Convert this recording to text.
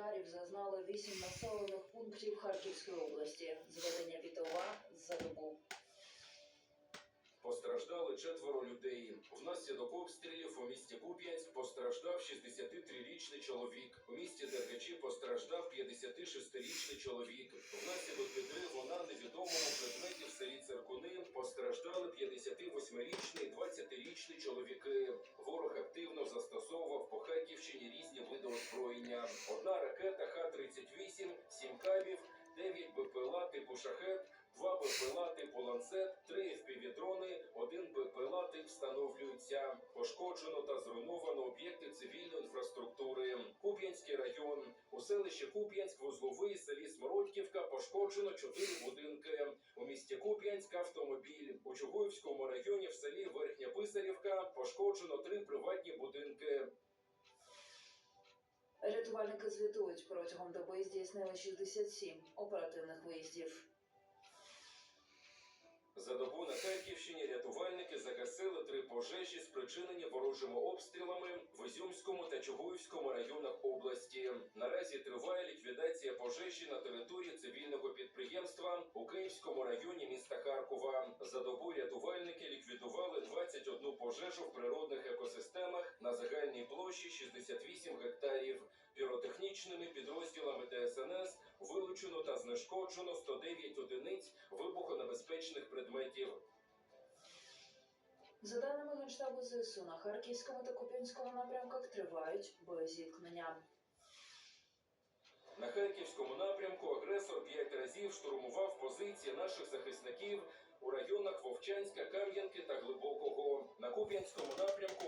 ударів зазнали вісім населених пунктів Харківської області. Зведення Вітова за добу. Постраждали четверо людей. Внаслідок обстрілів у місті Куп'янськ постраждав 63-річний чоловік. У місті Дергачі постраждав 56-річний чоловік. Внаслідок підриву на невідомому предметі в селі Циркуни постраждали 58-річний і 20-річний чоловіки. Ворог активно застосовував по Харківщині різні види озброєння. Шахет, два БПЛА типу ланцет, три FPV-дрони, один БПЛА тип встановлюється. Пошкоджено та зруйновано об'єкти цивільної інфраструктури. Куп'янський район. У селищі Куп'янськ, вузловий, селі Смородківка пошкоджено чотири будинки. У місті Куп'янськ автомобіль. У Чугуївському районі в селі Верхня Писарівка пошкоджено три приватні будинки. Рятувальники звітують протягом доби здійснили 67 оперативних виїздів. За добу на Харківщині рятувальники загасили три пожежі, спричинені ворожими обстрілами в Ізюмському та Чугуївському районах області. Наразі триває ліквідація пожежі на території цивільного підприємства у Київському районі міста Харкова. За добу рятувальники площі 68 гектарів. Піротехнічними підрозділами ДСНС вилучено та знешкоджено 109 одиниць вибухонебезпечних предметів. За даними Генштабу ЗСУ, на Харківському та Куп'янському напрямках тривають боєзіткнення. На харківському напрямку агресор п'ять разів штурмував позиції наших захисників у районах Вовчанська, Кам'янки та Глибокого. На Куп'янському напрямку